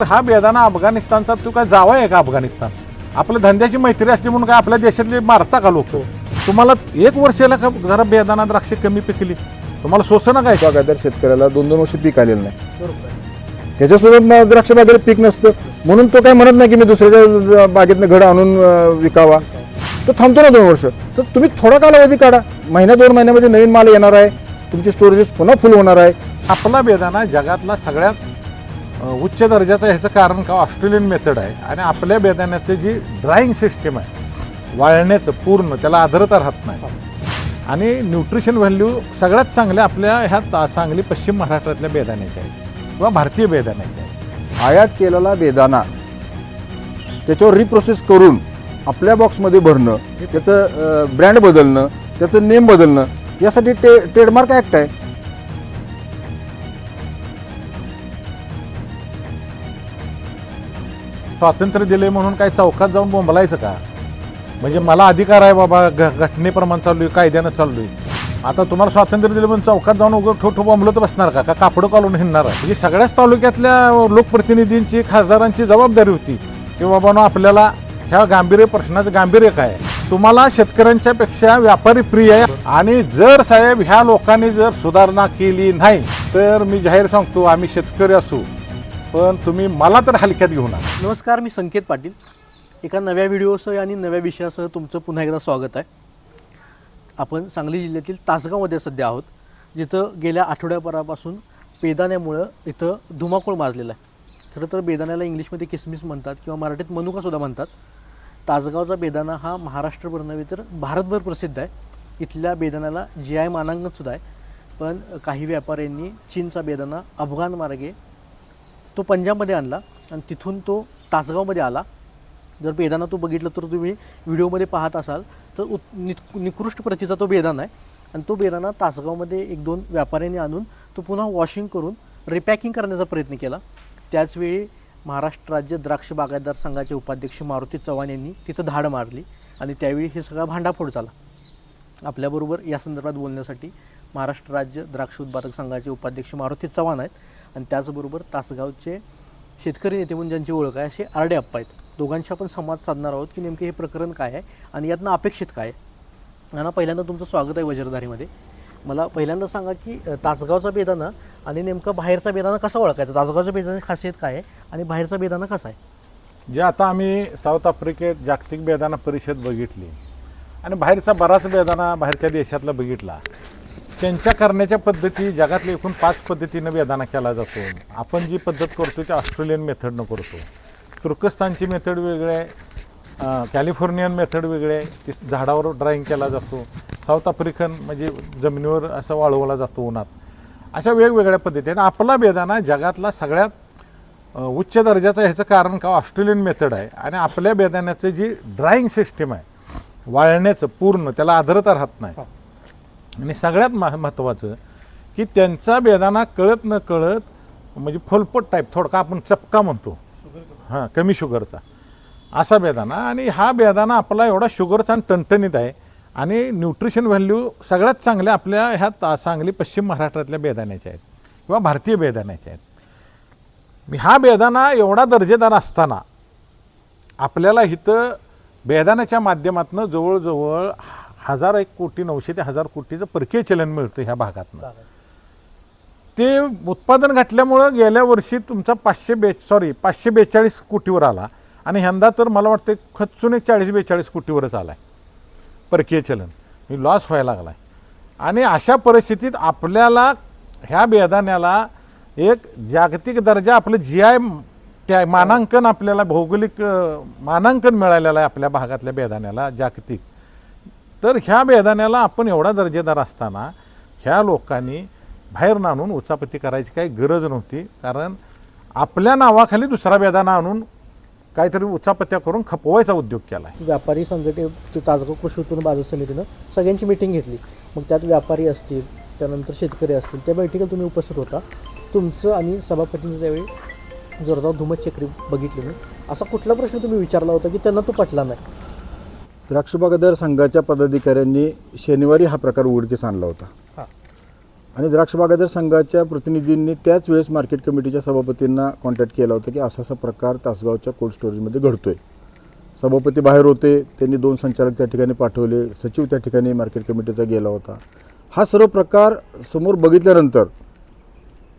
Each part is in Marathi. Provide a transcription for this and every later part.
हा बेदाना अफगाणिस्तानचा तू काय जावा आहे का अफगाणिस्तान? आपल्या धंद्याची मैत्री असली म्हणून काय आपल्या देशातले मारता का लोक? तुम्हाला एक वर्षाला का जरा बेदाना द्राक्ष कमी पिकली. तुम्हाला सोसना काय? बागायतदार शेतकऱ्याला दोन दोन वर्ष पीक आलेलं नाही. त्याच्यासोबत द्राक्ष बागेला पीक नसतं. म्हणून तो काय म्हणत नाही की मी दुसऱ्याच्या बागेतनं घड आणून विकावा. तो थांबतो ना दोन वर्ष. तर तुम्ही थोडा कालावधी काढा. महिन्या दोन महिन्यामध्ये नवीन माल येणार आहे. तुमचे स्टोरेजेस पुन्हा फुल होणार आहे. आपला बेदाना जगातला सगळ्यात उच्च दर्जाचं ह्याचं कारण का? ऑस्ट्रेलियन मेथड आहे. आणि आपल्या बेदाण्याचं जी ड्राईंग सिस्टीम आहे वाळण्याचं पूर्ण त्याला आदरता राहत नाही. आणि न्यूट्रिशन व्हॅल्यू सगळ्यात चांगल्या आपल्या ह्या सांगली पश्चिम महाराष्ट्रातल्या बेदाण्याच्या आहेत. किंवा भारतीय बेदाण्याच्या आहेत. आयात केलेला बेदाना त्याच्यावर रिप्रोसेस करून आपल्या बॉक्समध्ये भरणं त्याचं ब्रँड बदलणं त्याचं नेम बदलणं यासाठी टे ट्रेडमार्क ॲक्ट आहे. स्वातंत्र्य दिले म्हणून काय चौकात जाऊन बोंबलायचं का? म्हणजे मला अधिकार आहे बाबा घ घटनेप्रमाणे चालू आहे कायद्यानं चाललो आहे. आता तुम्हाला स्वातंत्र्य दिलं म्हणून चौकात जाऊन उगं ठोठो बोंबलत बसणार का? का कापडं कालून हिंडणार? आहे म्हणजे सगळ्याच तालुक्यातल्या लोकप्रतिनिधींची खासदारांची जबाबदारी होती की बाबा आपल्याला ह्या गांभीर्य प्रश्नाचं गांभीर्य काय? तुम्हाला शेतकऱ्यांच्या पेक्षा व्यापारी प्रिय आहे आणि जर साहेब ह्या लोकांनी जर सुधारणा केली नाही तर मी जाहीर सांगतो आम्ही शेतकरी असू. पण तुम्ही मला तर हलक्यात घेऊ नका नमस्कार मी संकेत पाटील. एका नव्या व्हिडिओसह आणि नव्या विषयासह तुमचं पुन्हा एकदा स्वागत आहे. आपण सांगली जिल्ह्यातील तासगावमध्ये सध्या आहोत जिथं गेल्या आठवड्याभरापासून बेदाण्यामुळं इथं धुमाकूळ माजलेला आहे. खरं तर बेदाण्याला इंग्लिशमध्ये किसमिस म्हणतात किंवा मराठीत मनुकासुद्धा म्हणतात. तासगावचा बेदाणा हा महाराष्ट्रभर नव्हे तर भारतभर प्रसिद्ध आहे. इथल्या बेदाण्याला जी आय मानांकनसुद्धा आहे. पण काही व्यापाऱ्यांनी चीनचा बेदाणा अफगाण मार्गे तो पंजाबमध्ये आणला आणि तिथून तो तासगावमध्ये आला. जर बेदाना तो बघितलं तर तुम्ही व्हिडिओमध्ये पाहत असाल तर उत निकृष्ट प्रतीचा तो बेदाना आहे. आणि तो बेदाना तासगावमध्ये एक दोन व्यापाऱ्यांनी आणून तो पुन्हा वॉशिंग करून रिपॅकिंग करण्याचा प्रयत्न केला. त्याचवेळी महाराष्ट्र राज्य द्राक्ष बागायतदार संघाचे उपाध्यक्ष मारुती चव्हाण यांनी तिथं धाड मारली आणि त्यावेळी हे सगळा भांडाफोड झाला. आपल्याबरोबर या संदर्भात बोलण्यासाठी महाराष्ट्र राज्य द्राक्ष उत्पादक संघाचे उपाध्यक्ष मारुती चव्हाण आहेत. आणि त्याचबरोबर तासगावचे शेतकरी नेते म्हणून ज्यांची ओळख आहे असे आरडे अप्पा आहेत. दोघांशी आपण संवाद साधणार आहोत की नेमके हे प्रकरण काय आहे आणि यातनं अपेक्षित काय आहे. नाना पहिल्यांदा तुमचं स्वागत आहे वज्रधारीमध्ये. मला पहिल्यांदा सांगा की तासगावचा बेदाना आणि नेमका बाहेरचा बेदाना कसा ओळखायचा? तासगावचा बेदाना खासियत काय आहे आणि बाहेरचा बेदाना कसा आहे? जे आता आम्ही साऊथ आफ्रिकेत जागतिक बेदाना परिषद बघितली आणि बाहेरचा बराच बेदाना बाहेरच्या देशातला बघितला. त्यांच्या करण्याच्या पद्धती जगातल्या एकूण पाच पद्धतीनं बेदाना केला जातो. आपण जी पद्धत करतो ती ऑस्ट्रेलियन मेथडनं करतो. तुर्कस्तानची मेथड वेगळी आहे कॅलिफोर्नियन मेथड वेगळी आहे ती झाडावर ड्राईंग केला जातो. साऊथ आफ्रिकन म्हणजे जमिनीवर असं वाळवला जातो उन्हात. अशा वेगवेगळ्या पद्धती आणि आपला बेदाना जगातला सगळ्यात उच्च दर्जाचा ह्याचं कारण का ऑस्ट्रेलियन मेथड आहे. आणि आपल्या बेदाण्याचं जी ड्राईंग सिस्टीम आहे वाळण्याचं पूर्ण त्याला आर्द्रता राहत नाही. आणि सगळ्यात मह महत्त्वाचं की त्यांचा बेदाना कळत न कळत म्हणजे फुलपट टाईप थोडका आपण चपका म्हणतो. हां कमी शुगरचा. असा बेदाना आणि हा बेदाना आपला एवढा शुगरचा आणि टणटणीत आहे आणि न्यूट्रिशन व्हॅल्यू सगळ्यात चांगल्या आपल्या ह्या सांगली पश्चिम महाराष्ट्रातल्या बेदाण्याच्या आहेत किंवा भारतीय बेदाण्याच्या आहेत. हा बेदाना एवढा दर्जेदार असताना आपल्याला इथं बेदाण्याच्या माध्यमातून जवळजवळ हजार एक कोटी नऊशे ते हजार कोटीचं परकीय चलन मिळतं ह्या भागातनं. ते उत्पादन घटल्यामुळं गेल्या वर्षी तुमचा पाचशे बे सॉरी पाचशे बेचाळीस कोटीवर आला. आणि यंदा तर मला वाटतं खचून एक चाळीस बेचाळीस कोटीवरच आला आहे परकीय चलन. मी लॉस व्हायला लागला आहे आणि अशा परिस्थितीत आपल्याला ह्या बेदाण्याला एक जागतिक दर्जा आपलं जी आय त्या मानांकन आपल्याला भौगोलिक मानांकन मिळालेलं आहे आपल्या भागातल्या बेदाण्याला जागतिक. तर ह्या बेदाण्याला आपण एवढा दर्जेदार असताना ह्या लोकांनी बाहेर आणून उचापती करायची काही गरज नव्हती. कारण आपल्या नावाखाली दुसरा बेदाना आणून काहीतरी उचापत्या करून खपवायचा उद्योग केला आहे व्यापारी संघटने तासगाव कृषी उत्पन्न बाजार समितीनं सगळ्यांची मीटिंग घेतली. मग त्यात व्यापारी असतील त्यानंतर शेतकरी असतील त्या बैठकीला तुम्ही उपस्थित होता. तुमचं आणि सभापतींचं त्यावेळी जोरदार धुमत चक्री बघितली मी. असा कुठला प्रश्न तुम्ही विचारला होता की त्यांना तो पटला नाही? द्राक्ष बागायतदार संघाच्या पदाधिकाऱ्यांनी शनिवारी हा प्रकार उघडकीस आणला होता. आणि द्राक्ष बागायतदार संघाच्या प्रतिनिधींनी त्याच वेळेस मार्केट कमिटीच्या सभापतींना कॉन्टॅक्ट केला होता की असा असा प्रकार तासगावच्या कोल्ड स्टोरेजमध्ये घडतोय. सभापती बाहेर होते त्यांनी दोन संचालक त्या ठिकाणी पाठवले सचिव त्या ठिकाणी मार्केट कमिटीचा गेला होता. हा सर्व प्रकार समोर बघितल्यानंतर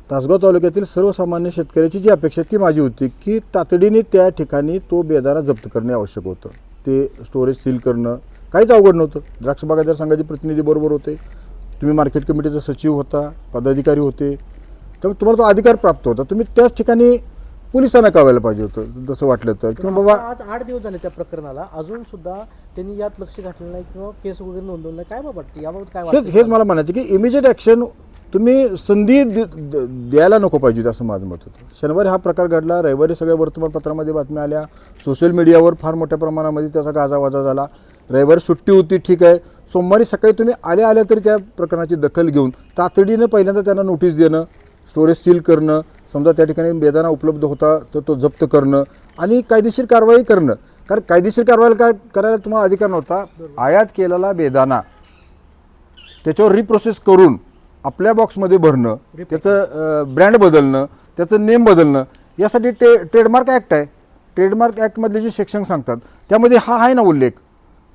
तासगाव तालुक्यातील सर्वसामान्य शेतकऱ्याची जी अपेक्षा ती माझी होती की तातडीने त्या ठिकाणी तो बेदारा जप्त करणे आवश्यक होतं. ते स्टोरेज सील करणं काहीच अवघड नव्हतं. द्राक्ष बागायतदार संघाचे प्रतिनिधी बरोबर होते. तुम्ही मार्केट कमिटीचा सचिव होता पदाधिकारी होते. त्यामुळे तुम्हाला तो अधिकार प्राप्त होता. तुम्ही त्याच ठिकाणी पोलिसांना कळवायला पाहिजे होतं जसं वाटलं तर. किंवा बाबा आज आठ दिवस झाले त्या प्रकरणाला. अजून सुद्धा त्यांनी यात लक्ष घातलेलं नाही किंवा केस वगैरे नोंदवलं नाही. काय वाटतं? याबाबत काय हेच हेच मला म्हणायचं की इमिजिएट ॲक्शन तुम्ही संधी दे- द- द्यायला नको पाहिजे होती असं माझं मत होतं. शनिवारी हा प्रकार घडला रविवारी सगळ्या वर्तमानपत्रामध्ये बातम्या आल्या. सोशल मीडियावर फार मोठ्या प्रमाणामध्ये त्याचा गाजावाजा झाला. रविवारी सुट्टी होती ठीक आहे. सोमवारी सकाळी तुम्ही आल्या आल्या तरी त्या प्रकरणाची दखल घेऊन तातडीनं पहिल्यांदा त्यांना नोटीस देणं स्टोरेज सील करणं समजा त्या ठिकाणी बेदाना उपलब्ध होता तर तो जप्त करणं आणि कायदेशीर कारवाई करणं. कारण कायदेशीर कारवाई काय करायला तुम्हाला अधिकार नव्हता. आयात केलेला बेदाना त्याच्यावर रिप्रोसेस करून आपल्या बॉक्समध्ये भरणं त्याचं ब्रँड बदलणं त्याचं नेम बदलणं यासाठी टे ट्रेडमार्क ॲक्ट आहे. ट्रेडमार्क ॲक्टमधले जे सेक्शन सांगतात त्यामध्ये हा आहे ना उल्लेख.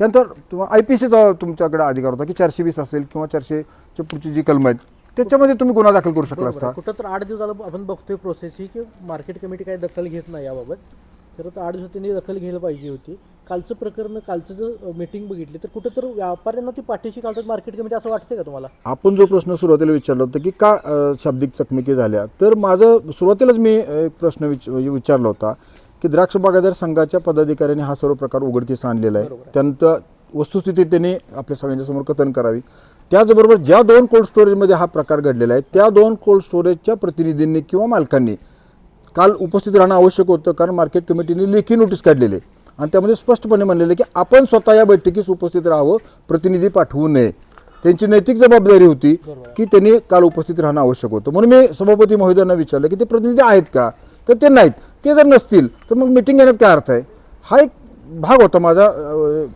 त्यानंतर आय पी सीचा तुमच्याकडे अधिकार होता की चारशे वीस असेल किंवा चारशेच्या पुढची जी कलम आहेत त्याच्यामध्ये तुम्ही गुन्हा दाखल करू शकला असता. कुठं तर आठ दिवस झालं आपण बघतोय प्रोसेस ही की मार्केट कमिटी काही दखल घेत नाही याबाबत. खरं तर आठ दिवसात त्यांनी दखल घ्यायला पाहिजे होती. कालचं प्रकरण कालचं जर मीटिंग बघितली तर कुठं तर व्यापाऱ्यांना ती पाठीशी घालतात मार्केट कमिटी असं वाटतंय का तुम्हाला? आपण जो प्रश्न सुरुवातीला विचारला होता की का शाब्दिक चकमकी झाल्या तर माझं सुरुवातीलाच मी एक प्रश्न विच विचारला होता की द्राक्ष बागायतदार संघाच्या पदाधिकाऱ्यांनी हा सर्व प्रकार उघडकीस आणलेला आहे. त्यानंतर वस्तुस्थिती त्यांनी आपल्या सगळ्यांच्या समोर कथन करावी. त्याचबरोबर ज्या दोन कोल्ड स्टोरेजमध्ये हा प्रकार घडलेला आहे त्या दोन कोल्ड स्टोरेजच्या प्रतिनिधींनी किंवा मालकांनी काल उपस्थित राहणं आवश्यक होतं कारण मार्केट कमिटीने लेखी नोटीस काढलेली आहे. आणि त्यामध्ये स्पष्टपणे म्हणलेलं की आपण स्वतः या बैठकीस उपस्थित राहावं प्रतिनिधी पाठवू नये. त्यांची नैतिक जबाबदारी होती की त्यांनी काल उपस्थित राहणं आवश्यक होतं. म्हणून मी सभापती महोदयांना विचारलं की ते प्रतिनिधी आहेत का? तर ते नाहीत. ते जर नसतील तर मग मिटिंग घेण्यात काय अर्थ आहे? हा एक भाग होता माझा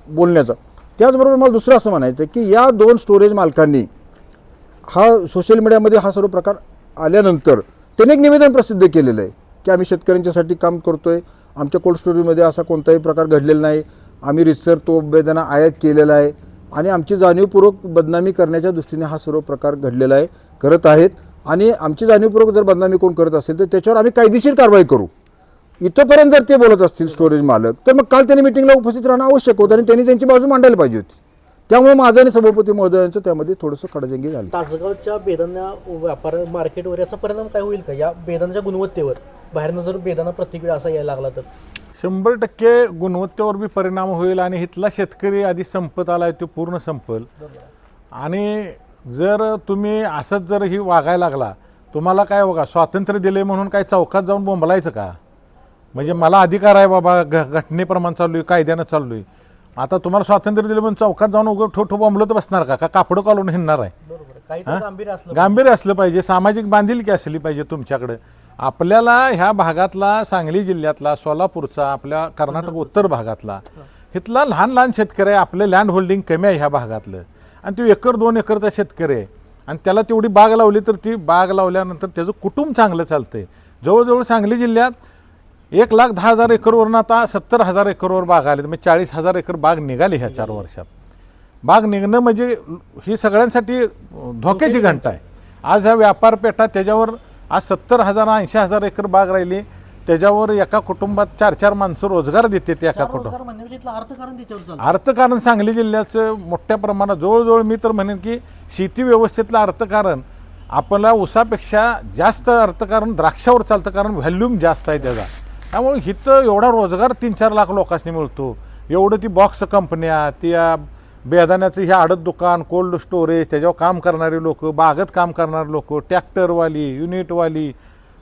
बोलण्याचा. त्याचबरोबर मला दुसरं असं म्हणायचं आहे की या दोन स्टोरेज मालकांनी हा सोशल मीडियामध्ये हा सर्व प्रकार आल्यानंतर त्याने एक निवेदन प्रसिद्ध केलेलं आहे की आम्ही शेतकऱ्यांच्यासाठी काम करतोय आमच्या कोल्ड स्टोरेजमध्ये असा कोणताही प्रकार घडलेला नाही. आम्ही रितसर तो बेदाना आयात केलेला आहे. आणि आमची जाणीवपूर्वक बदनामी करण्याच्या दृष्टीने हा सर्व प्रकार घडलेला आहे करत आहेत. आणि आमची जाणीवपूर्वक जर बदनामी कोण करत असेल तर त्याच्यावर आम्ही कायदेशीर कारवाई करू. इथंपर्यंत जर ते बोलत असतील स्टोरेज मालक तर मग काल त्यांनी मिटिंगला उपस्थित राहणं आवश्यक होतं आणि त्यांनी त्यांची बाजू मांडायला पाहिजे होती. त्यामुळे माझं आणि सभापती महोदयांचं त्यामध्ये थोडंसं खडजंगी झालं. तासगावच्या बेदांना व्यापार मार्केटवर याचा परिणाम काय होईल का? या बेदांच्या गुणवत्तेवर? बाहेरनं जर बेदाना प्रत्येक वेळा असा यायला लागला तर? शंभर टक्के गुणवत्तेवर बी परिणाम होईल आणि इथला शेतकरी आधी संपत आलाय तो पूर्ण संपल. आणि जर तुम्ही असंच जर ही वागायला लागला तुम्हाला काय बघा स्वातंत्र्य दिले म्हणून काय चौकात जाऊन बोंबलायचं का? म्हणजे मला अधिकार आहे बाबा घ घटनेप्रमाणे चालू आहे कायद्यानं चालू आहे आता तुम्हाला स्वातंत्र्य दिलं म्हणून चौकात जाऊन उगं ठो ठो बोंबलत बसणार का? का कापडं काढून हिंडणार आहे? बरोबर. गांभीर्य असलं गांभीर्य असलं पाहिजे सामाजिक बांधिलकी असली पाहिजे तुमच्याकडे. आपल्याला ह्या भागातला सांगली जिल्ह्यातला सोलापूरचा आपल्या कर्नाटक उत्तर भागातला इथला लहान लहान शेतकरी आहे आपलं लँड होल्डिंग कमी आहे ह्या भागातलं. आणि तो एकर दोन एकरचा शेतकरी आहे. आणि त्याला तेवढी बाग लावली तर ती बाग लावल्यानंतर त्याचं कुटुंब चांगलं चालतंय. जवळजवळ सांगली जिल्ह्यात एक लाख दहा हजार एकरवरून आता सत्तर हजार एकरवर बाग आले. म्हणजे चाळीस हजार एकर बाग निघाली ह्या चार वर्षात. बाग निघणं म्हणजे ही सगळ्यांसाठी धोक्याची घंटा आहे. आज ह्या व्यापारपेठा त्याच्यावर आज सत्तर हजार ऐंशी हजार एकर बाग राहिली. त्याच्यावर एका कुटुंबात चार चार माणसं रोजगार देते ते एका कुटुंब अर्थकारण सांगली जिल्ह्याचं मोठ्या प्रमाणात जवळजवळ मी तर म्हणेन की शेती व्यवस्थेतलं अर्थकारण आपल्या ऊसापेक्षा जास्त अर्थकारण द्राक्षावर चालतं कारण व्हॅल्यूम जास्त आहे त्याचा. त्यामुळे इथं एवढा रोजगार तीन चार लाख लोकांनी मिळतो. एवढं ती बॉक्स कंपन्या त्या बेदाण्याचं हे आडत दुकान कोल्ड स्टोरेज त्याच्यावर काम करणारे लोक बागत काम करणारे लोक ट्रॅक्टरवाली युनिटवाली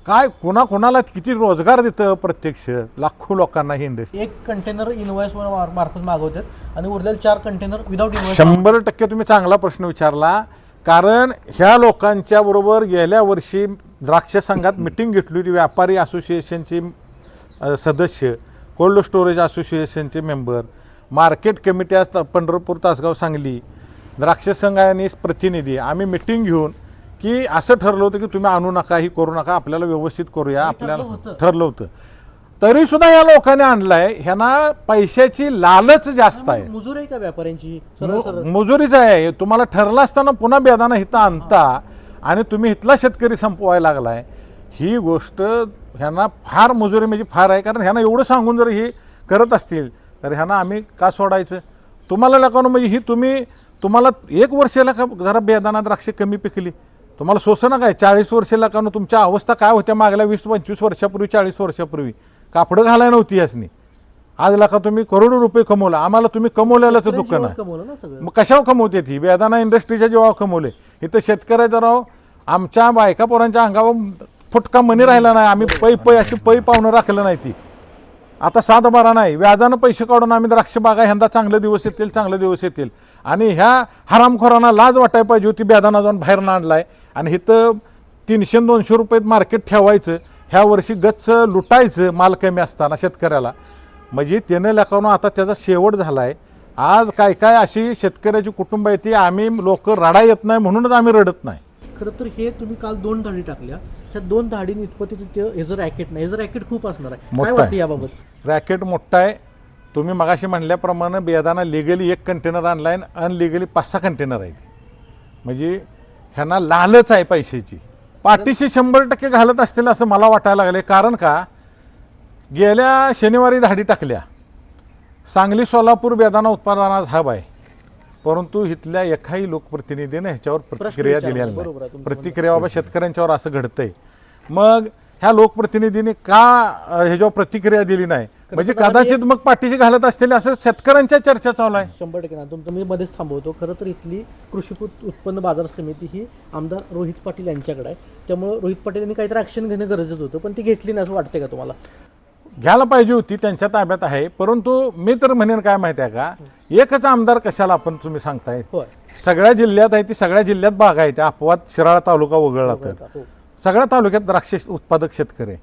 काय कुणा कुणाला किती रोजगार देतं प्रत्यक्ष? लाखो लोकांना ही इंडस्ट्री एक कंटेनर इनवॉइस मार्फत मागवतात आणि उरलेले चार कंटेनर विदाऊट इनवॉइस शंभर टक्के तुम्ही चांगला प्रश्न विचारला कारण ह्या लोकांच्या बरोबर गेल्या वर्षी द्राक्ष संघात मिटिंग घेतली होती व्यापारी असोसिएशनची सदस्य कोल्ड स्टोरेज असोसिएशनचे मेंबर मार्केट कमिटी आज त- पंढरपूर तासगाव सांगली. द्राक्ष संघ आणि प्रतिनिधी. आम्ही मिटिंग घेऊन की असं ठरलं होतं की तुम्ही आणू नका ही करू नका आपल्याला व्यवस्थित करूया आपल्याला ठरलं होतं. तरी सुद्धा या लोकांनी आणलाय ह्यांना पैशाची लालच जास्त आहे. मजूर का व्यापाऱ्यांची? मुजुरीच आहे. तुम्हाला ठरलं असताना पुन्हा बेदाना इथं आणता आणि तुम्ही इथला शेतकरी संपवायला लागलाय. ही गोष्ट ह्यांना फार मुजुरी म्हणजे फार आहे. कारण ह्यांना एवढं सांगून जर हे करत असतील तर ह्यांना आम्ही का सोडायचं? तुम्हाला लोकांना म्हणजे ही तुम्ही तुम्हाला एक वर्षाला का जरा बेदाना द्राक्ष कमी पिकली? तुम्हाला सोसणं काय चाळीस वर्ष लोकांना तुमच्या अवस्था काय होत्या मागल्या वीस पंचवीस वर्षापूर्वी चाळीस वर्षापूर्वी? कापडं घालाय नव्हती यासनी. आज लाका तुम्ही करोडो रुपये कमवला. आम्हाला तुम्ही कमवलेलंच दुःख ना मग कशावर कमवते ती? वेदाना इंडस्ट्रीच्या जेव्हा कमवले. इथं शेतकऱ्याचं राव आमच्या बायका पोरांच्या अंगावर फुटका मनी राहिला नाही. आम्ही पै पै अशी पै पाहुणं राखलं नाही ती. आता सात बारा नाही. व्याजानं पैसे काढून आम्ही द्राक्ष बागा ह्यांदा चांगले दिवस येतील चांगले दिवस येतील. आणि ह्या हरामखोरांना लाज वाटायला पाहिजे होती बेदाना जाऊन बाहेर आणलाय आणि इथं तीनशे दोनशे रुपयेत मार्केट ठेवायचं ह्या वर्षी गच्च लुटायचं माल कमी असताना शेतकऱ्याला. म्हणजे त्याने लेखावून आता त्याचा शेवट झाला आहे आज काय काय अशी शेतकऱ्याची कुटुंब आहे ती आम्ही लोक रडा येत नाही म्हणूनच आम्ही रडत नाही. खरं तर हे तुम्ही काल दोन धाडी टाकल्या. ह्या दोन धाडी उत्पत्तीचं ते हे जर रॅकेट नाही हे जर रॅकेट खूप असणार आहे. काय मोठं वाटतं आहे. याबाबत? रॅकेट मोठा आहे. तुम्ही मगाशी म्हणल्याप्रमाणे बेदाना लिगली एक कंटेनर आणलाय आणि अनलिगली पाच सहा कंटेनर आहे म्हणजे ह्यांना लालच आहे पैशाची. पाठीशी शंभर टक्के घालत असतील असं मला वाटायला लागले कारण का? गेल्या शनिवारी धाडी टाकल्या. सांगली सोलापूर बेदाना उत्पादनाचा हब आहे. परंतु इथल्या एकाही लोकप्रतिनिधीने ह्याच्यावर प्रतिक्रिया दिलेली नाही. प्रतिक्रिया बाबा शेतकऱ्यांच्यावर असं घडतंय. मग ह्या लोकप्रतिनिधीने का ह्याच्यावर प्रतिक्रिया दिली नाही? म्हणजे कदाचित मग पाठीशी घालत असतील असं शेतकऱ्यांच्या चर्चा चालू आहे. शंभर टक्के ना. तुमचं मी मध्येच थांबवतो. खरं तर इथली कृषी उत- उत्पन्न बाजार समिती ही आमदार रोहित पाटील यांच्याकडे आहे. त्यामुळे रोहित पाटील यांनी काहीतरी ॲक्शन घेणं गरजेचं होतं पण ती घेतली नाही असं वाटतंय का तुम्हाला? घ्यायला पाहिजे होती त्यांच्या ताब्यात आहे. परंतु मी तर म्हणेन काय माहिती आहे का? एकच आमदार कशाला आपण तुम्ही सांगताय? होय. सगळ्या जिल्ह्यात आहे ती सगळ्या जिल्ह्यात बाग आहे त्या अपवाद शिराळा तालुका वगळला तर. हो. सगळ्या तालुक्यात द्राक्ष उत्पादक शेतकरी आहे.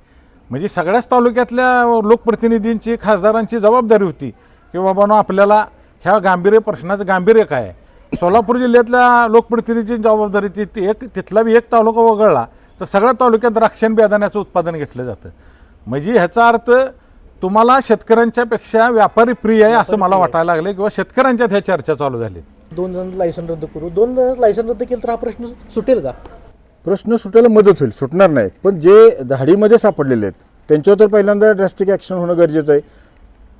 म्हणजे सगळ्याच तालुक्यातल्या लोकप्रतिनिधींची खासदारांची जबाबदारी होती की बाबांनो आपल्याला ह्या गांभीर्य प्रश्नाचं गांभीर्य काय आहे? सोलापूर जिल्ह्यातल्या लोकप्रतिनिधींची जबाबदारी ती ती एक तिथला बी एक तालुका वगळला तर सगळ्या तालुक्यात द्राक्षण बेदाण्याचं उत्पादन घेतलं जातं. म्हणजे ह्याचा अर्थ तुम्हाला शेतकऱ्यांच्या पेक्षा व्यापारी प्रिय आहे असं मला वाटायला लागले किंवा शेतकऱ्यांच्यात ह्या चर्चा चालू झाली. दोन जण लायसन रद्द करू. दोन जण लायसन रद्द केलं तर हा प्रश्न सुटेल का? प्रश्न सुटायला मदत होईल. सुटणार नाही. पण जे धाडीमध्ये सापडलेले आहेत त्यांच्यावर तर पहिल्यांदा ड्रास्टिक ॲक्शन होणं गरजेचं आहे.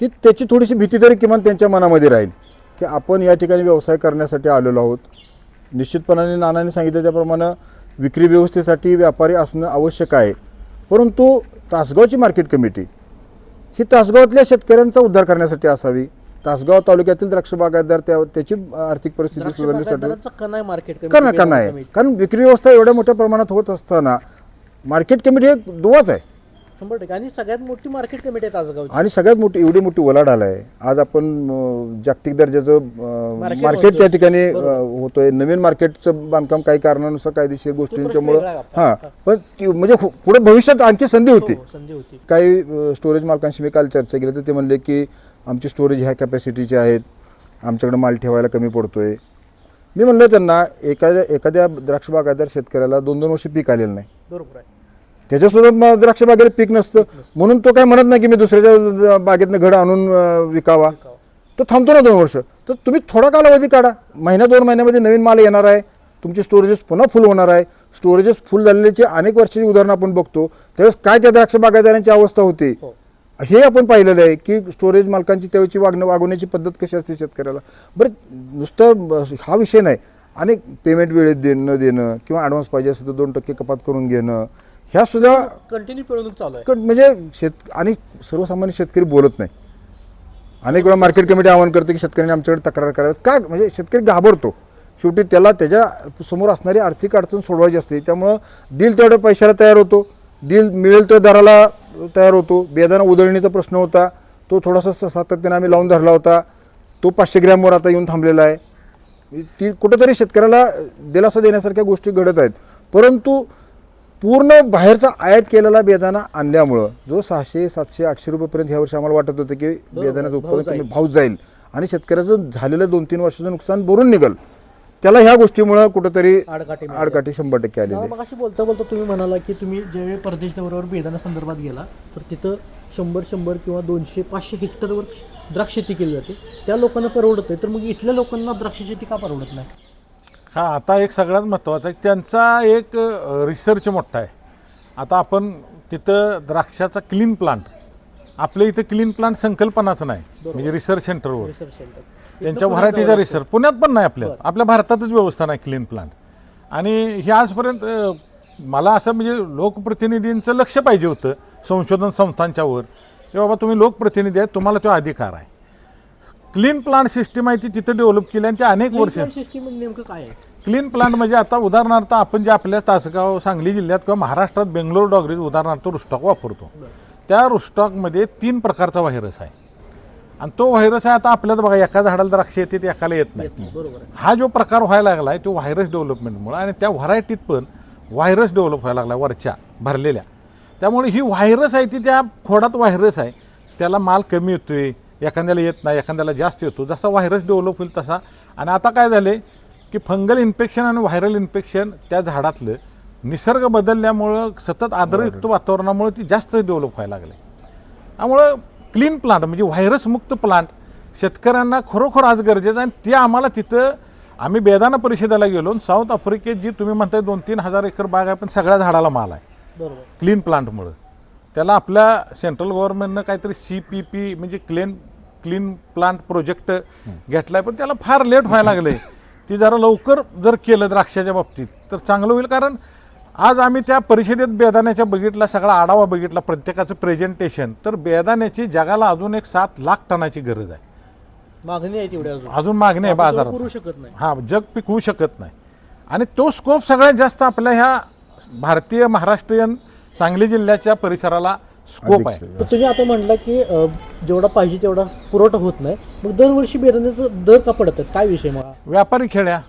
की त्याची थोडीशी भीती तरी किमान त्यांच्या मनामध्ये राहील की आपण या ठिकाणी व्यवसाय करण्यासाठी आलेलो आहोत. निश्चितपणाने नानाने सांगितलं त्याप्रमाणे विक्री व्यवस्थेसाठी व्यापारी असणं आवश्यक आहे. परंतु तासगावची मार्केट कमिटी ही तासगावातल्या शेतकऱ्यांचा उद्धार करण्यासाठी असावी. तासगाव तालुक्यातील द्राक्ष बागायतदार त्या त्याची आर्थिक परिस्थिती सुधारण्यासाठी बागायतदारांचा कणा आहे मार्केट कारण विक्री व्यवस्था एवढ्या मोठ्या प्रमाणात होत असताना मार्केट कमिटी एक दुवाच आहे. शंभर टक्के. आणि सगळ्यात मोठी मार्केट कमिटी आहे तासगावची आणि सगळ्यात मोठी एवढी मोठी ओलाढाल आहे. आज आपण अं, जागतिक दर्जाचं Market मार्केट. त्या ठिकाणी अं, होतोय. नवीन मार्केटचं बांधकाम काही कारणानुसार कायदेशीर गोष्टींच्यामुळं वेगळा आहे आपला. हां. पण ती- म्हणजे पुढे भविष्यात आणखी संधी होती हो, संधी होती. काही स्टोरेज मालकांशी मी काल चर्चा केली. तर ते म्हणले की आमची स्टोरेज ह्या कॅपॅसिटीचे आहेत. आमच्याकडे माल ठेवायला कमी पडतोय. मी म्हणलं त्यांना एखाद्या एखाद्या द्राक्ष बागायतदार शेतकऱ्याला दोन दोन वर्ष पीक आलेलं नाही. बरोबर आहे. त्याच्यासोबत मग द्राक्ष बागेला पीक नसतं. म्हणून तो काय म्हणत नाही की मी दुसऱ्याच्या बागेतनं घड आणून विकावा. तो थांबतो ना दोन वर्ष. तर तुम्ही थोडा कालावधी काढा. महिना दोन महिन्यामध्ये नवीन माल येणार आहे. तुमचे स्टोरेजेस पुन्हा फुल होणार आहे. स्टोरेजेस फुल झालेल्याची अनेक वर्षाची उदाहरणं आपण बघतो. त्यावेळेस काय त्या द्राक्ष बागायतदारांची अवस्था होती? हो. हे आपण पाहिलेलं आहे की स्टोरेज मालकांची त्यावेळची वागणं वागवण्याची पद्धत कशी असते शेतकऱ्याला? बरं नुसतं हा विषय नाही. आणि पेमेंट वेळेत देणं न देणं किंवा ॲडव्हान्स पाहिजे असेल तर दोन टक्के कपात करून घेणं. ह्या सुद्धा कंटिन्यू पिळवणूक चालू आहे. म्हणजे शेत आणि सर्वसामान्य शेतकरी बोलत नाही. अनेक वेळा मार्केट कमिटी आवाहन करते की शेतकऱ्यांनी आमच्याकडे तक्रार करावी. का म्हणजे शेतकरी घाबरतो. शेवटी त्याला त्याच्यासमोर असणारी आर्थिक अडचण सोडवायची असते. त्यामुळं दिल तेवढ्या पैशाला तयार होतो. दिल मिळेल त्या दराला तयार होतो. बेदाना उधळणीचा प्रश्न होता. तो थोडासा सातत्याने आम्ही लावून धरला होता. तो पाचशे ग्रॅमवर आता येऊन थांबलेला आहे. ती कुठंतरी शेतकऱ्याला दिलासा देण्यासारख्या गोष्टी घडत आहेत. परंतु पूर्ण बाहेरचा आयात केलेला बेदाना आणल्यामुळं जो सहाशे सातशे आठशे रुपयेपर्यंत ह्या वर्षी आम्हाला वाटत होतं की बेदाण्याचं भाव उत्पादन जाईल. कमी भाव जाईल आणि शेतकऱ्याचं झालेलं दोन तीन वर्षाचं नुकसान भरून निघल त्याला ह्या गोष्टीमुळे कुठंतरी आडकाठी. आडकाठी शंभर टक्के आलेली आहे. मग अशी बोलता बोलता तुम्ही म्हणाला की तुम्ही ज्यावेळी परदेश दौऱ्यावर बेदाना संदर्भात गेला तर तिथं शंभर शंभर किंवा दोनशे पाचशे हेक्टरवर द्राक्ष शेती केली जाते त्या लोकांना परवडत नाही तर मग इथल्या लोकांना द्राक्ष शेती का परवडत नाही हा आता एक सगळ्यात महत्त्वाचा आहे. त्यांचा एक रिसर्च मोठा आहे. आता आपण तिथं द्राक्षाचा क्लीन प्लांट आपल्या इथं क्लीन प्लांट संकल्पनाच नाही. म्हणजे रिसर्च सेंटरवर रिसर्च सेंटर त्यांच्या व्हरायटीचा रिसर्च पुण्यात पण नाही आपल्यात. आपल्या भारतातच व्यवस्था नाही क्लीन प्लांट आणि हे आजपर्यंत मला असं म्हणजे लोकप्रतिनिधींचं लक्ष पाहिजे होतं संशोधन संस्थांच्यावर की बाबा तुम्ही लोकप्रतिनिधी आहेत तुम्हाला तो अधिकार आहे. क्लीन प्लांट सिस्टीम आहे ती तिथं डेव्हलप केली आणि ते अनेक वर्ष. सिस्टीम नेमकं काय आहे? क्लीन प्लांट म्हणजे आता उदाहरणार्थ आपण जे आपल्या तासगाव सांगली जिल्ह्यात किंवा महाराष्ट्रात बेंगलोर डॉगरीज उदाहरणार्थ रुस्टॉक वापरतो. त्या रुस्टॉकमध्ये तीन प्रकारचा व्हायरस आहे. आणि तो व्हायरस आहे आता आपल्याला बघा एका झाडाला द्राक्ष येते ते एकाला येत नाही. हा जो प्रकार व्हायला लागला आहे तो व्हायरस डेव्हलपमेंटमुळे आणि त्या व्हरायटीत पण व्हायरस डेव्हलप व्हायला लागला वरच्या भरलेल्या. त्यामुळे ही व्हायरस आहे ती त्या खोडात व्हायरस आहे त्याला माल कमी येतोय एखाद्याला येत नाही एखाद्याला जास्त येतो. जसा व्हायरस डेव्हलप होईल तसा. आणि आता काय झाले की फंगल इन्फेक्शन आणि व्हायरल इन्फेक्शन त्या झाडातलं निसर्ग बदलल्यामुळं सतत आदरयुक्त वातावरणामुळे ती जास्त डेव्हलप व्हायला लागले. त्यामुळं क्लीन प्लांट म्हणजे व्हायरसमुक्त प्लांट शेतकऱ्यांना खरोखर आज गरजेचं आणि ते आम्हाला तिथं आम्ही बेदाना परिषदेला गेलो साऊथ आफ्रिकेत जी तुम्ही म्हणताय दोन तीन हजार एकर बाग आहे पण सगळ्या झाडाला माल आहे. बरोबर. क्लीन प्लांटमुळं त्याला आपल्या सेंट्रल गव्हर्नमेंटनं काहीतरी सी पी पी म्हणजे क्लीन क्लीन प्लांट प्रोजेक्ट घेतला आहे पण त्याला फार लेट व्हायला लागले ती जरा लवकर जर केलं द्राक्षाच्या बाबतीत तर चांगलं होईल. कारण आज आम्ही त्या परिषदेत बेदाण्याच्या बघितला सगळा आढावा बघितला प्रत्येकाचं प्रेझेंटेशन तर बेदाण्याची जगाला अजून एक सात लाख टनाची गरज आहे. मागणी आहे तेवढी अजून. अजून मागणी आहे आपण बाजारात. पुरू शकत नाही. हा जग पिकवू शकत नाही. आणि तो स्कोप सगळ्यात जास्त आपल्या ह्या भारतीय महाराष्ट्रीयन सांगली जिल्ह्याच्या परिसराला स्कोप आहे. तर तुम्ही आता म्हणला की अ, जेवढा पाहिजे तेवढा पुरवठा होत नाही. मग दरवर्षी बेदाण्याचं दर का पडत आहेत? काय विषय मग? व्यापारी खेड्या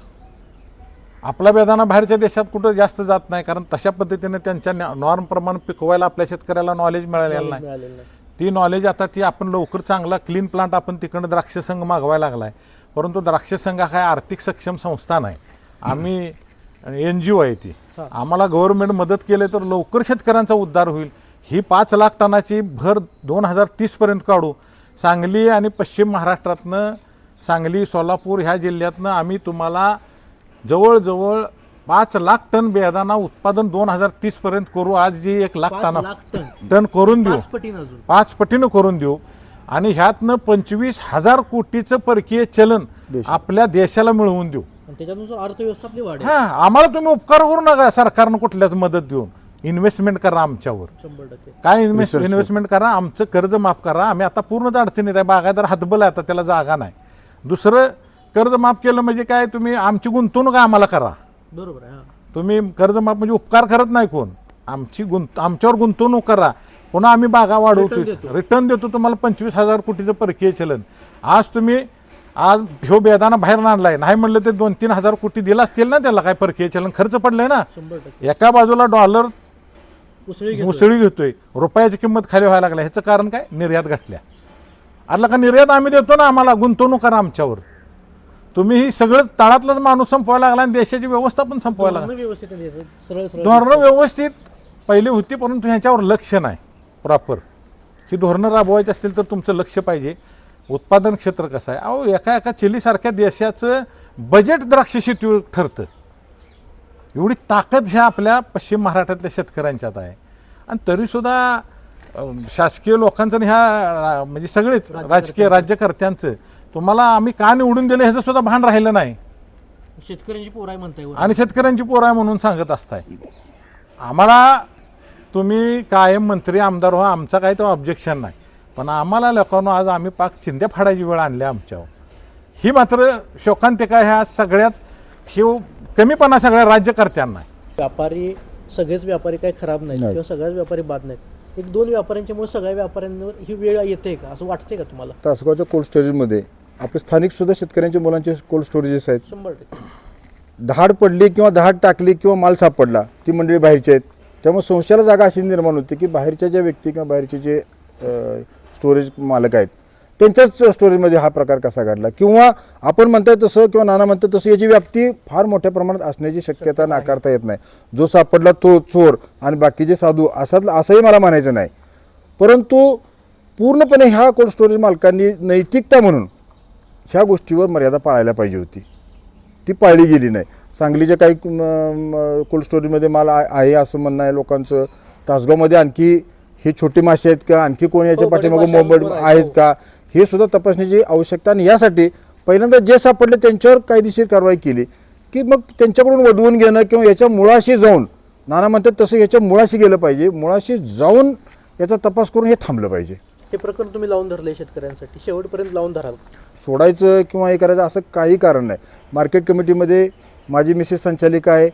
आपला बेदाना बाहेरच्या देशात कुठं जास्त जात नाही कारण तशा पद्धतीने त्यांच्या नॉर्म प्रमाण पिकवायला आपल्या शेतकऱ्याला नॉलेज मिळालेलं नाही. मिळालेलं नाही. ती नॉलेज आता ती आपण लवकर चांगला क्लीन प्लांट आपण तिकडं द्राक्ष संघ मागवायला लागला आहे परंतु द्राक्ष संघ हा काय आर्थिक सक्षम संस्था नाही. आम्ही एन जी ओ आहे ती. हा. आम्हाला गव्हर्नमेंट मदत केली तर लवकर शेतकऱ्यांचा उद्धार होईल. ही पाच लाख टनाची भर दोन हजार तीसपर्यंत काढू. सांगली आणि पश्चिम महाराष्ट्रातनं सांगली सोलापूर ह्या जिल्ह्यातनं आम्ही तुम्हाला जवळजवळ पाच लाख टन बेदाना उत्पादन दोन हजार तीसपर्यंत करू. आज जी एक लाख टना टन. करून देऊ. पाच पटीन अजून. पाच पटीनं करून देऊ. आणि ह्यातनं पंचवीस हजार कोटीचं परकीय चलन आपल्या देशाला मिळवून देऊ. त्याच्यानुसार अर्थव्यवस्था आपली वाढेल. हा आम्हाला तुम्ही उपकार करू नका सरकारनं कुठल्याच मदत देऊन. इन्व्हेस्टमेंट करा आमच्यावर. शंभर टक्के. काय इन्व्हेस्ट इन्व्हेस्टमेंट करा आमचं कर्ज माफ करा. आम्ही आता पूर्णच अडचणीत आहे बागायदार हातबल आहे आता त्याला जागा नाही. दुसरं कर्ज माफ केलं म्हणजे काय तुम्ही आमची गुंतवणूक आम्हाला करा. बरोबर आहे हा. तुम्ही कर्ज माफ म्हणजे उपकार करत नाही कोण. आमची गुंत आमच्यावर गुंतवणूक करा. पुन्हा आम्ही बागा वाढवतो देतो. रिटर्न देतो तुम्हाला पंचवीस हजार कोटीचं परकीय चलन. आज तुम्ही आज ह्यो बेदाना बाहेर आणलाय. नाही म्हणलं ते दोन तीन हजार कोटी दिला असतील ना त्याला काय परकीय चलन? खर्च पडलंय ना. शंभर टक्के. एका बाजूला डॉलर उसळी घेतो उसळी घेतोय. रुपयाची किंमत खाली व्हायला लागल्या. ह्याचं कारण काय? निर्यात घटल्या. आला का निर्यात आम्ही देतो ना आम्हाला गुंतवणूक करा आमच्यावर. तुम्ही ही सगळं तळातलंच माणूस संपवायला लागला आणि देशाची व्यवस्था पण संपवायला लागला. व्यवस्थित धोरणं व्यवस्थित पहिली होती परंतु ह्याच्यावर लक्ष नाही. प्रॉपर ही धोरणं राबवायची असतील तर तुमचं लक्ष पाहिजे. उत्पादन क्षेत्र कसं आहे? अहो एका एका चिलीसारख्या देशाचं बजेट द्राक्ष शेतीवर ठरतं. एवढी ताकद ह्या आपल्या पश्चिम महाराष्ट्रातल्या शेतकऱ्यांच्यात आहे. आणि तरीसुद्धा शासकीय लोकांचं आणि ह्या म्हणजे सगळेच राजकीय राज्यकर्त्यांचं तुम्हाला आम्ही का निवडून दिलं ह्याचं सुद्धा भान राहिलं नाही. शेतकऱ्यांची पोराय म्हणताय. आणि शेतकऱ्यांची पोरं आहे म्हणून सांगत असताय. आम्हाला तुम्ही कायम मंत्री आमदार व्हा आमचा काही तो ऑब्जेक्शन नाही. पण आम्हाला लोकांना आज आम्ही पाक चिंध्या फाडायची वेळ आणली आमच्यावर. ही मात्र शोकांतिका ह्या सगळ्यात ही कमीपणा सगळ्या राज्यकर्त्यांना आहे. व्यापारी सगळेच व्यापारी काही खराब नाहीत नाही. किंवा सगळ्याच व्यापारी बाद नाहीत. एक दोन व्यापाऱ्यांच्यामुळे सगळ्या व्यापाऱ्यांवर ही वेळ येते का? असं वाटतंय का तुम्हाला? तासगावच्या कोल्ड स्टोरेजमध्ये आपले स्थानिक सुद्धा शेतकऱ्यांच्या मुलांचे कोल्ड स्टोरेजेस आहेत. शंभर टक्के. दहाड पडली किंवा दहाड टाकली किंवा माल सापडला ती मंडळी बाहेरची आहेत. त्यामुळे संशयाला जागा अशी निर्माण होते की बाहेरच्या ज्या व्यक्ती किंवा बाहेरचे जे स्टोरेज मालक आहेत त्यांच्याच स्टोरेजमध्ये हा प्रकार कसा घडला? किंवा आपण म्हणताय तसं किंवा नाना म्हणतात तसं याची व्याप्ती फार मोठ्या प्रमाणात असण्याची शक्यता नाकारता येत नाही. जो सापडला तो चोर आणि बाकीचे साधू असाच असंही मला म्हणायचं नाही. परंतु पूर्णपणे ह्या कोल्ड स्टोरेज मालकांनी नैतिकता म्हणून ह्या गोष्टीवर मर्यादा पाळायला पाहिजे होती. ती पाळली गेली नाही. सांगलीच्या काही कोल्ड स्टोरेजमध्ये माल आहे असं म्हणणं आहे लोकांचं. तासगावमध्ये आणखी हे छोटे मासे आहेत का? आणखी कोण याच्या हो, पाठीमागे मोबाईल आहेत, का? हे सुद्धा तपासण्याची आवश्यकता आणि यासाठी पहिल्यांदा जे सापडले त्यांच्यावर कायदेशीर कारवाई केली. की मग त्यांच्याकडून वधवून घेणं किंवा याच्या मुळाशी जाऊन नाना म्हणतात तसं याच्या मुळाशी गेलं पाहिजे. मुळाशी जाऊन याचा तपास करून हे थांबलं पाहिजे. हे प्रकरण तुम्ही लावून धरले शेतकऱ्यांसाठी. शेवटपर्यंत लावून धराल. सोडायचं किंवा हे करायचं असं काही कारण नाही. मार्केट कमिटीमध्ये माझी मिसेस संचालिका आहे.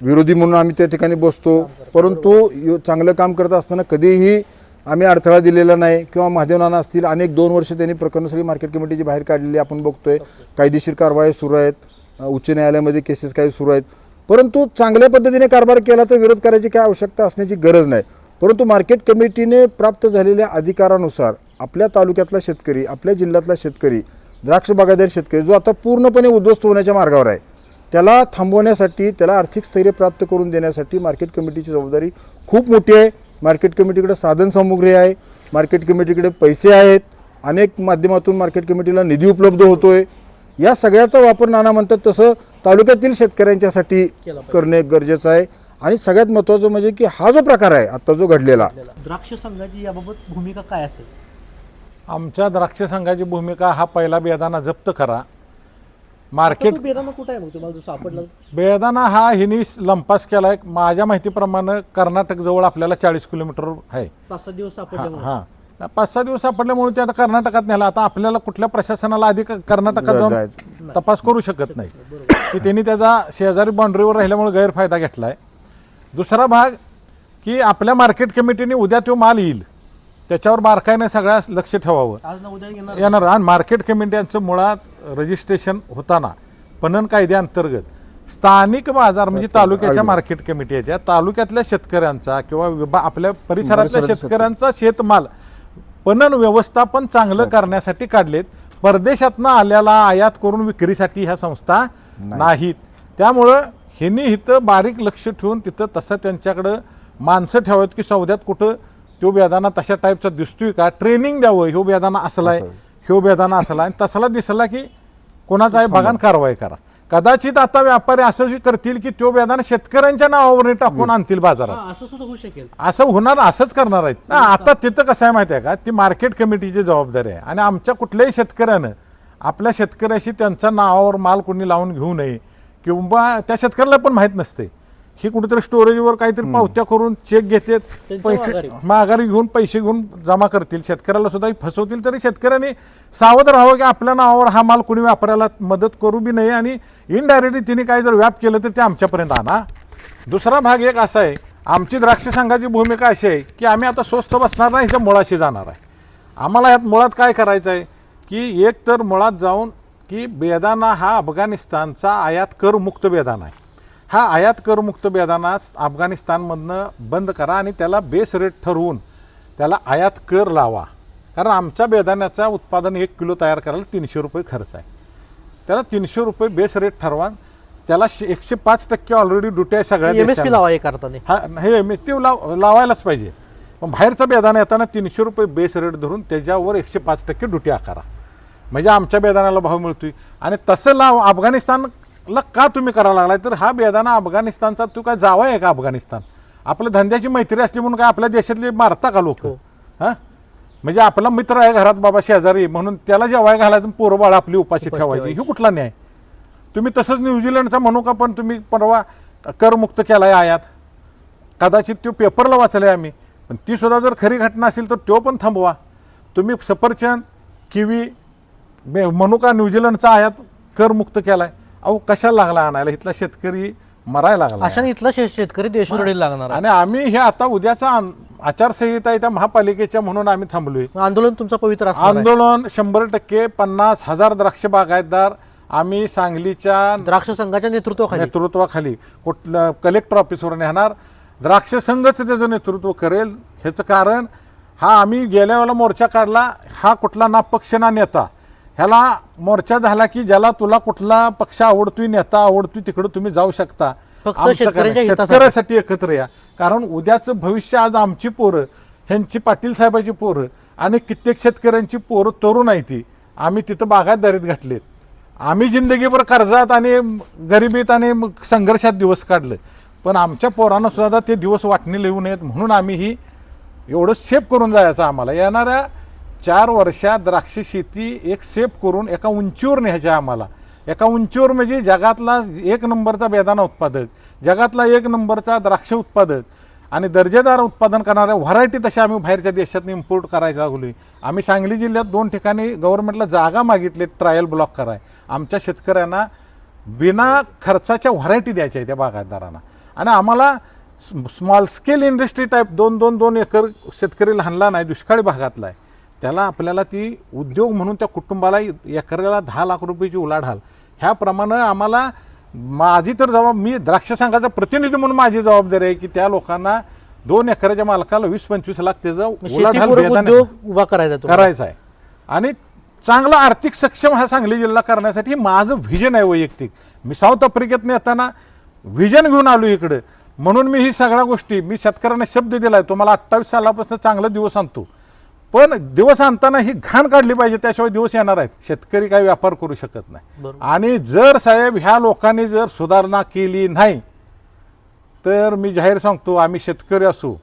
विरोधी म्हणून आम्ही त्या ठिकाणी बसतो. परंतु चांगलं काम करत असताना कधीही आम्ही अडथळा दिलेला नाही किंवा महादेवनाना असतील अनेक दोन वर्ष त्यांनी प्रकरणं सगळी मार्केट कमिटीची बाहेर काढलेली आपण बघतोय. कायदेशीर कारवाई सुरू आहेत. उच्च न्यायालयामध्ये केसेस काही सुरू आहेत. परंतु चांगल्या पद्धतीने कारभार केला तर विरोध करायची काय आवश्यकता असण्याची गरज नाही. परंतु मार्केट कमिटीने प्राप्त झालेल्या अधिकारानुसार आपल्या तालुक्यातला शेतकरी आपल्या जिल्ह्यातला शेतकरी द्राक्ष बागायतदार शेतकरी जो आता पूर्णपणे उद्ध्वस्त होण्याच्या मार्गावर आहे त्याला थांबवण्यासाठी त्याला आर्थिक स्थैर्य प्राप्त करून देण्यासाठी मार्केट कमिटीची जबाबदारी खूप मोठी आहे. मार्केट कमिटीकडे साधन सामुग्री आहे मार्केट कमिटीकडे पैसे आहेत अनेक माध्यमातून मार्केट कमिटीला निधी उपलब्ध होतोय. या सगळ्याचा वापर नाना म्हणतात तसं तालुक्यातील शेतकऱ्यांच्यासाठी. करणे गरजेचं आहे. आणि सगळ्यात महत्त्वाचं म्हणजे की हा जो प्रकार आहे आता जो घडलेला. द्राक्ष संघाची याबाबत भूमिका काय असेल? आमच्या द्राक्ष संघाची भूमिका हा पहिला बेदाना जप्त करा. मार्केट बेदाना कुठं आहे मग तुम्हाला जो सापडला बेदाना हा हिनी लंपास केला आहे माझ्या माहितीप्रमाणे कर्नाटक जवळ आपल्याला चाळीस किलोमीटर आहे. पाच सात दिवस सापडल्यामुळे. हा पाच सहा दिवस सापडल्यामुळे ते आता कर्नाटकात नेला. आता आपल्याला कुठल्या प्रशासनाला आधी क- कर्नाटकात जाऊन. तपास करू शकत नाही. की त्यांनी त्याचा शेजारी बाउंड्रीवर राहिल्यामुळे गैरफायदा घेतला आहे दुसरा भाग की आपल्या मार्केट कमिटीने उद्या तो माल येईल. त्याच्यावर बारकाईने सगळ्या लक्ष ठेवावं. येणार. येणार. आणि मार्केट कमिट्यांचं मुळात रजिस्ट्रेशन होताना पणन कायद्याअंतर्गत स्थानिक बाजार म्हणजे तालुक्याच्या मार्केट कमिटी आहेत या तालुक्यातल्या शेतकऱ्यांचा किंवा विभा- आपल्या परिसरातल्या शेतकऱ्यांचा शेतमाल पणन व्यवस्थापन चांगलं करण्यासाठी काढलेत. परदेशातनं आल्याला आयात करून विक्रीसाठी ह्या संस्था नाहीत. त्यामुळं ह्यांनी इथं बारीक लक्ष ठेवून तिथं तसं त्यांच्याकडं माणसं ठेवावीत की सौद्यात कुठं तो बेदाना तशा टाईपचा दिसतोय का? ट्रेनिंग द्यावं ह्यो बेदाना असलाय. ह्यो बेदाना असला आणि तसला दिसला की कोणाचा आहे बघान कारवाई करा. कदाचित आता व्यापारी असं जे करतील की तो बेदाना शेतकऱ्यांच्या नावावर टाकून आणतील बाजारात. हा, असं सुद्धा होऊ शकेल. असं होणार असंच करणार आहेत ना? आता तिथं कसं आहे माहिती आहे का? ती मार्केट कमिटीची जबाबदारी आहे. आणि आमच्या कुठल्याही शेतकऱ्यानं आपल्या शेतकऱ्याशी त्यांच्या नावावर माल कोणी लावून घेऊ नये किंवा त्या शेतकऱ्याला पण माहीत नसते. ही कुठेतरी स्टोरेजवर काहीतरी पावत्या करून चेक घेतात पैसे माघारी. घेऊन पैसे घेऊन जमा करतील. शेतकऱ्याला सुद्धा फसवतील तरी शेतकऱ्यांनी सावध राहावं की आपल्या नावावर हा माल कोणी व्यापाऱ्याला मदत करू बी नये आणि इनडायरेक्टली तिने काही जर व्याप केलं तर ते आमच्यापर्यंत आणा. दुसरा भाग एक असा आहे आमची द्राक्ष संघाची भूमिका अशी आहे की आम्ही आता स्वस्त बसणार नाही ह्याच्या मुळाशी जाणार आहे. आम्हाला यात मुळात काय करायचं आहे की एक तर मुळात जाऊन की बेदाना हा अफगाणिस्तानचा आयात करमुक्त बेदाना आहे. हा आयात करमुक्त बेदाना अफगाणिस्तानमधनं बंद करा आणि त्याला बेस रेट ठरवून त्याला आयात कर लावा. कारण आमच्या बेदाण्याचा उत्पादन एक किलो तयार करायला तीनशे रुपये खर्च आहे. त्याला तीनशे रुपये बेस रेट ठरवा. त्याला एकशे पाच टक्के ऑलरेडी ड्युटी आहे सगळ्या एम एस पी हा हे लावायलाच पाहिजे. पण बाहेरचा बेदाना येताना तीनशे रुपये बेस रेट धरून त्याच्यावर एकशे पाच टक्के ड्युटी आकारा म्हणजे आमच्या बेदानाला भाव मिळतोय. आणि तसं लाव अफगाणिस्तानला का तुम्ही करायला लागलाय? तर हा बेदाना अफगाणिस्तानचा तू काय जावा आहे का अफगाणिस्तान? आपल्या धंद्याची मैत्री असली म्हणून काय आपल्या देशातले मारता का लोक? हां. म्हणजे आपला मित्र आहे घरात बाबा शेजारी म्हणून त्याला जेवाय घालायचं पोरं बाळ आपली उपाशी ठेवायची. ही कुठला न्याय? तुम्ही तसंच न्यूझीलंडचा म्हणू का पण तुम्ही परवा करमुक्त केलाय आयात. कदाचित तो पेपरला वाचलाय आम्ही. पण ती सुद्धा जर खरी घटना असेल तर तो पण थांबवा. तुम्ही सफरचंद किवी मनुका न्यूझीलंडचा आयात करमुक्त केलाय? अहो कशाला लागला आणायला? इथला शेतकरी मरायला लागला. अशाने इथला शे- शेतकरी देशोरडीला लागणार. आहे. आणि आम्ही हे आता उद्याचा आचारसंहिता आहे त्या महापालिकेच्या म्हणून आम्ही थांबलोय. आंदोलन तुमचा पवित्र असणार आहे. आंदोलन शंभर टक्के पन्नास हजार द्राक्ष बागायतदार आम्ही सांगलीच्या द्राक्ष संघाच्या नेतृत्वाखाली. नेतृत्वाखाली कुठलं कलेक्टर ऑफिसवर नेणार द्राक्ष संघच त्याचं नेतृत्व करेल ह्याचं कारण हा आम्ही गेल्या वेळेला मोर्चा काढला हा कुठला ना पक्ष ना नेता. ह्याला मोर्चा झाला की ज्याला तुला कुठला पक्ष आवडतोय नेता आवडतोय तिकडं तुम्ही जाऊ शकता. शेतकऱ्यासाठी एकत्र या. कारण उद्याचं भविष्य आज आमची पोरं ह्यांची पाटील साहेबाची पोरं आणि कित्येक शेतकऱ्यांची पोरं तरुण आहे ती आम्ही तिथं बागायतदारीत घातलेत. आम्ही जिंदगीभर कर्जात आणि गरिबीत आणि संघर्षात दिवस काढले. पण आमच्या पोरांना सुद्धा ते दिवस वाटणी लिहू नयेत म्हणून आम्ही ही एवढं सेफ करून जायचं आम्हाला. येणाऱ्या चार वर्षात द्राक्ष शेती एक सेफ करून एका उंचीवर न्यायच्या आहे आम्हाला. एका उंचीवर म्हणजे जगातला एक नंबरचा बेदाना उत्पादक जगातला एक नंबरचा द्राक्ष उत्पादक आणि दर्जेदार उत्पादन करणाऱ्या व्हरायटी तशा आम्ही बाहेरच्या देशात इम्पोर्ट करायला लागलोय. आम्ही सांगली जिल्ह्यात दोन ठिकाणी गव्हर्नमेंटला जागा मागितली ट्रायल ब्लॉक कराय. आमच्या शेतकऱ्यांना बिना खर्चाच्या व्हरायटी द्यायच्या आहे त्या बागायतदारांना. आणि आम्हाला स्मॉल स्केल इंडस्ट्री टाईप दोन दोन दोन एकर शेतकरी लहानला नाही दुष्काळी भागातला आहे. त्याला आपल्याला ती उद्योग म्हणून त्या कुटुंबाला एकराला दहा लाख रुपयाची उलाढाल. ह्याप्रमाणे आम्हाला माझी तर जबाब मी द्राक्ष संघाचा प्रतिनिधी म्हणून माझी जबाबदारी आहे की त्या लोकांना दोन एकराच्या मालकाला वीस पंचवीस लाख त्याचं उलाढाल उभा करायचा. करायचा आहे. आणि चांगला आर्थिक सक्षम हा सांगली जिल्हा करण्यासाठी माझं व्हिजन आहे वैयक्तिक. मी साऊथ आफ्रिकेतनं येताना व्हिजन घेऊन आलो इकडे. म्हणून मी ही सगळ्या गोष्टी मी शेतकऱ्यांना शब्द दिलाय तुम्हाला अठ्ठावीस सालापासून चांगला दिवस आणतो. पण दिवस आणताना ही घाण काढली पाहिजे त्याशिवाय दिवस येणार आहेत. शेतकरी काही व्यापार करू शकत नाही. आणि जर साहेब ह्या लोकांनी जर सुधारणा केली नाही तर मी जाहीर सांगतो आम्ही शेतकरी असू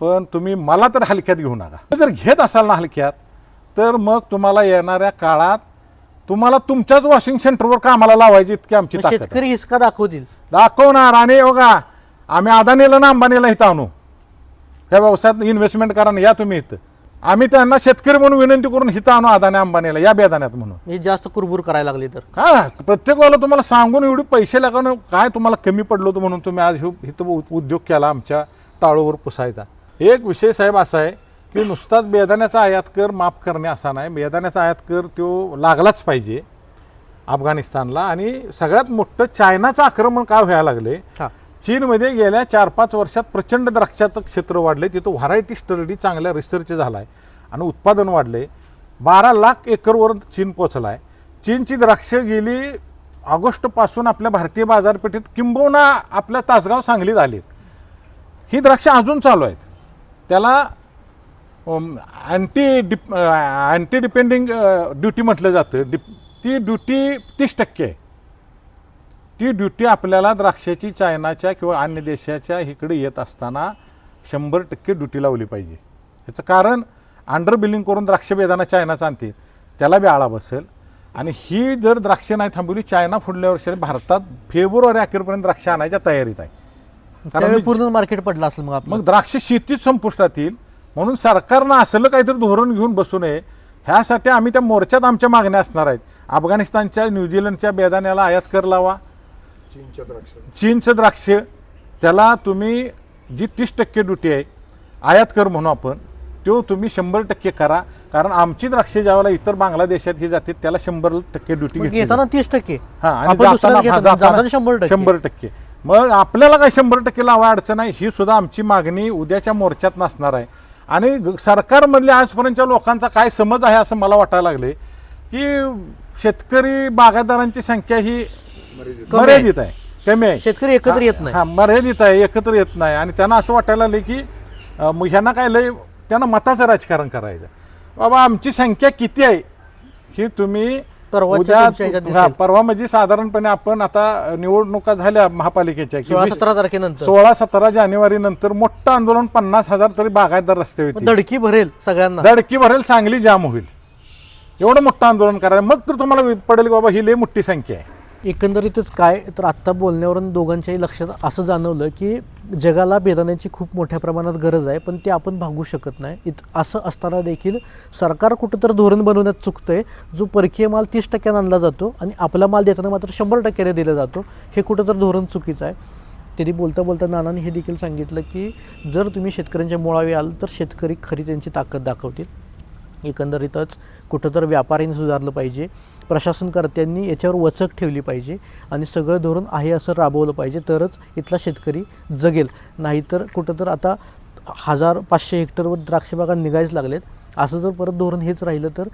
पण तुम्ही मला तर हलक्यात घेऊ नका. जर घेत असाल ना हलक्यात तर मग तुम्हाला येणाऱ्या काळात तुम्हाला तुमच्याच वॉशिंग सेंटरवर कामाला लावायची इतकी आमची. शेतकरी हिसका दाखवतील. दाखवणार. आणि बघा आम्ही अदानीला ना अंबानीला इथं आणू. ह्या व्यवसायात इन्व्हेस्टमेंट करा ना या तुम्ही इथं. आम्ही त्यांना शेतकरी म्हणून विनंती करून हिथं आणू अदानी अंबानीला या बेदाण्यात म्हणून. हे जास्त कुरबुर करायला लागली तर. काय प्रत्येक वेळेला तुम्हाला सांगून एवढे पैसे लागून काय तुम्हाला कमी पडलो होतं म्हणून तुम्ही आज उ- उद्योग केला आमच्या टाळूवर पुसायचा. एक विषय साहेब असा आहे की नुसताच बेदाण्याचा आयात कर माफ करणे असा नाही. बेदाण्याचा आयात कर तो लागलाच पाहिजे अफगाणिस्तानला आणि सगळ्यात मोठं चायनाचं आक्रमण का व्हायला लागले? हा. चीनमध्ये गेल्या चार पाच वर्षात प्रचंड द्राक्षाचं क्षेत्र वाढले तिथं व्हरायटी स्टडी चांगल्या रिसर्च झाला आहे आणि उत्पादन वाढले बारा लाख एकरवर चीन पोचला आहे चीनची द्राक्ष गेली ऑगस्टपासून आपल्या भारतीय बाजारपेठेत किंबहुना आपल्या तासगाव सांगलीत आली ही द्राक्ष अजून चालू आहेत. त्याला anti dip anti depending duty म्हटलं जातं. डिप ती ड्युटी तीस टक्के आहे. ती ड्युटी आपल्याला द्राक्षाची चायनाच्या किंवा अन्य देशाच्या इकडे येत असताना शंभर टक्के ड्युटी लावली पाहिजे. याचं कारण अंडर बिलिंग करून द्राक्ष बेदाना चायनाचं आणते त्याला बी आळा बसेल. आणि ही जर द्राक्ष नाही थांबवली चायना पुढल्या वर्षी भारतात फेब्रुवारी अखेरपर्यंत द्राक्ष आणायच्या तयारीत आहे. कारण पूर्ण मार्केट पडलं असेल मग मग द्राक्ष शेतीच संपुष्टात येईल म्हणून सरकारनं असलं काहीतरी धोरण घेऊन बसू नये. ह्यासाठी आम्ही त्या मोर्चात आमच्या मागण्या असणार आहेत. अफगाणिस्तानच्या न्यूझीलंडच्या बेदाण्याला आयात कर लावा. चीनचं द्राक्ष. त्याला तुम्ही जी तीस टक्के ड्युटी आहे आयात कर म्हणू आपण तो तुम्ही शंभर टक्के करा. कारण आमची द्राक्ष ज्यावेळेला इतर बांगलादेशात ही जाते त्याला शंभर टक्के ड्युटी घेताना तीस टक्के. हा आणि जाताना जाताना शंभर टक्के. शंभर टक्के. मग आपल्याला काय शंभर टक्के लावा अडचण आहे? ही सुद्धा आमची मागणी उद्याच्या मोर्चात नसणार आहे. आणि ग- सरकारमधल्या आजपर्यंतच्या लोकांचा काय समज आहे असं मला वाटायला लागले की शेतकरी बागायतदारांची संख्या ही मर्यादित. आहे. कमी आहे. शेतकरी एकत्र येत नाही. हा मर्यादित आहे एकत्र येत नाही. आणि त्यांना असं वाटायला लागले की अं, मग ह्यांना काय लय त्यांना मताचं राजकारण करायचं. बाबा आमची संख्या किती आहे? ही तुम्ही परवाच्या उद्या तुमच्या ह्याच्यात हा. परवा म्हणजे साधारणपणे आपण आता निवडणुका झाल्या महापालिकेच्या. की सोळा वीस- सतरा तारखेनंतर. सोळा सतरा जानेवारी नंतर मोठं आंदोलन पन्नास हजार तरी बागायतदार रस्ते मग होते. धडकी भरेल सगळ्यांना. धडकी भरेल सांगली जाम होईल. एवढं मोठं आंदोलन करायचं. मग तर तुम्हाला पडेल की बाबा ही लय मोठी संख्या आहे. एकंदरीतच काय तर आत्ता बोलण्यावरून दोघांच्याही लक्षात असं जाणवलं की जगाला बेदाण्याची खूप मोठ्या प्रमाणात गरज आहे पण ते आपण भागू शकत नाही. इत असं असताना देखील सरकार कुठं तर धोरण बनवण्यात चुकतंय जो परकीय माल तीस टक्क्यानं आणला जातो आणि आपला माल देताना मात्र शंभर टक्क्याने दिला जातो हे कुठं तर धोरण चुकीचं आहे. त्यांनी बोलता बोलता नानांनी हे देखील सांगितलं की जर तुम्ही शेतकऱ्यांच्या मुळावे आल तर शेतकरी खरी त्यांची ताकद दाखवतील. एकंदरीतच कुठं तर व्यापारीने सुधारलं पाहिजे. प्रशासनकर्त्यांनी याच्यावर वचक ठेवली पाहिजे आणि सगळं धोरण आहे असं राबवलं पाहिजे. तरच इथला शेतकरी जगेल. नाहीतर कुठं तर आता हजार पाचशे हेक्टरवर द्राक्षबागा निघायच लागलेत. असं जर परत धोरण हेच राहिलं तर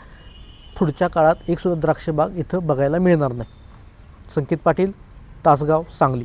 पुढच्या काळात एकसुद्धा द्राक्षबाग इथं बघायला मिळणार नाही. संकेत पाटील तासगाव सांगली.